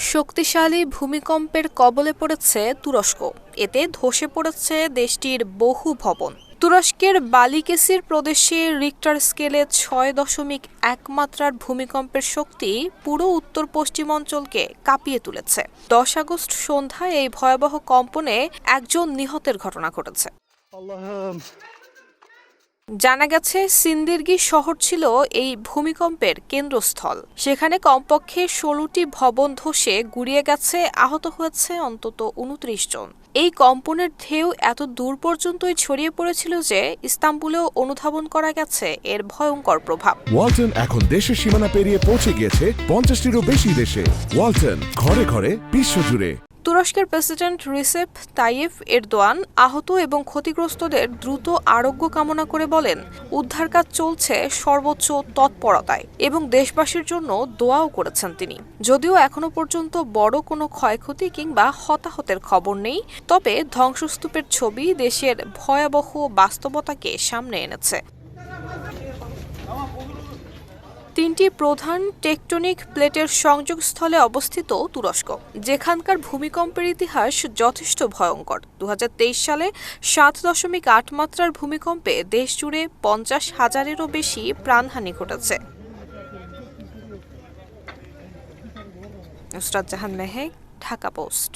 শক্তিশালী ভূমিকম্পের কবলে পড়েছে তুরস্ক। এতে ধসে পড়েছে দেশটির বহু ভবন। তুরস্কের বালিকেসির প্রদেশে রিক্টার স্কেলে ছয় দশমিক এক মাত্রার ভূমিকম্পের শক্তি পুরো উত্তর পশ্চিম অঞ্চলকে কাঁপিয়ে তুলেছে। দশ আগস্ট সন্ধ্যায় এই ভয়াবহ কম্পনে একজন নিহতের ঘটনা ঘটেছে. জানা গেছে, সিন্দিরগি শহর ছিল এই ভূমিকম্পের কেন্দ্রস্থল। সেখানে কমপক্ষে ষোলোটি ভবন ধসে গুড়িয়ে গেছে, আহত হয়েছে অন্তত উনত্রিশ জন। এই কম্পনের ঢেউ এত দূর পর্যন্তই ছড়িয়ে পড়েছিল যে ইস্তাম্বুলেও অনুধাবন করা গেছে এর ভয়ঙ্কর প্রভাব। ওয়ালটন এখন দেশের সীমানা পেরিয়ে পৌঁছে গিয়েছে পঞ্চাশটিরও বেশি দেশে। ওয়ালটন, ঘরে ঘরে, বিশ্বজুড়ে। তুরস্কের প্রেসিডেন্ট রিসেপ তাইয়েফ এরদোয়ান আহত এবং ক্ষতিগ্রস্তদের দ্রুত আরোগ্য কামনা করে বলেন, উদ্ধার কাজ চলছে সর্বোচ্চ তৎপরতায় এবং দেশবাসীর জন্য দোয়াও করেছেন তিনি। যদিও এখনও পর্যন্ত বড় কোনো ক্ষয়ক্ষতি কিংবা হতাহতের খবর নেই, তবে ধ্বংসস্তূপের ছবি দেশের ভয়াবহ বাস্তবতাকে সামনে এনেছে। তিনটি প্রধান টেকটনিক প্লেটের সংযোগস্থলে অবস্থিত তুরস্ক, যেখানকার ভূমিকম্পের ইতিহাস যথেষ্ট ভয়ঙ্কর। দু হাজার তেইশ সালে সাত দশমিক আট মাত্রার ভূমিকম্পে দেশ জুড়ে পঞ্চাশ হাজারেরও বেশি প্রাণহানি ঘটেছে। নুসরাত জাহান মেহেক ঢাকা পোস্ট।